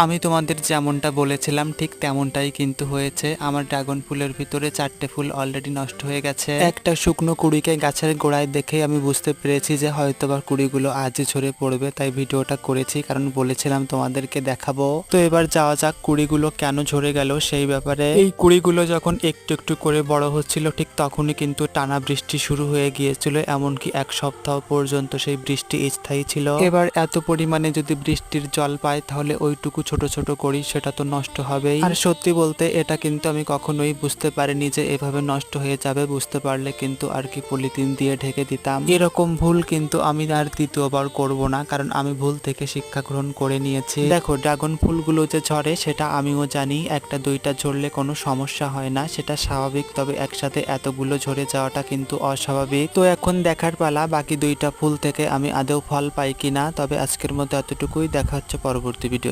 আমি তোমাদের যেমনটা বলেছিলাম, ঠিক তেমনটাই কিন্তু হয়েছে। আমার ড্রাগন ফুলের ভিতরে চারটে ফুল অলরেডি নষ্ট হয়ে গেছে। একটা শুকনো কুড়িকে গাছের গোড়ায় দেখে আমি বুঝতে পেরেছি যে হয়তো বা কুড়িগুলো আজই ঝরে পড়বে, তাই ভিডিওটা করেছি কারণ বলেছিলাম তোমাদেরকে দেখাবো। তো এবার যাওয়া যাক কুড়িগুলো কেন ঝরে গেল সেই ব্যাপারে। এই কুড়িগুলো যখন একটু একটু করে বড় হচ্ছিল, ঠিক তখনই কিন্তু টানা বৃষ্টি শুরু হয়ে গিয়েছিল, এমনকি এক সপ্তাহ পর্যন্ত সেই বৃষ্টি স্থায়ী ছিল। এবার এত পরিমাণে যদি বৃষ্টির জল পায়, তাহলে ওইটুকু ছোট ছোট করি, সেটা তো নষ্ট হবেই। আর সত্যি বলতে, এটা কিন্তু আমি কখনোই বুঝতে পারিনি যে এভাবে নষ্ট হয়ে যাবে, বুঝতে পারলে কিন্তু আর কি পলিথিন দিয়ে ঢেকে দিতাম। এরকম ভুল কিন্তু আমি আর দ্বিতীয়বার করব না, কারণ আমি ভুল থেকে শিক্ষা গ্রহণ করে নিয়েছি। দেখো, ড্রাগন ফুলগুলো যে ঝরে, সেটা আমিও জানি, একটা দুইটা ঝরলে কোনো সমস্যা হয় না, সেটা স্বাভাবিক, তবে একসাথে এতগুলো ঝরে যাওয়াটা কিন্তু অস্বাভাবিক। তো এখন দেখার পালা, বাকি দুইটা ফুল থেকে আমি আদৌ ফল পাই কিনা, তবে আজকের মতো এতটুকুই, দেখা হচ্ছে পরবর্তী ভিডিও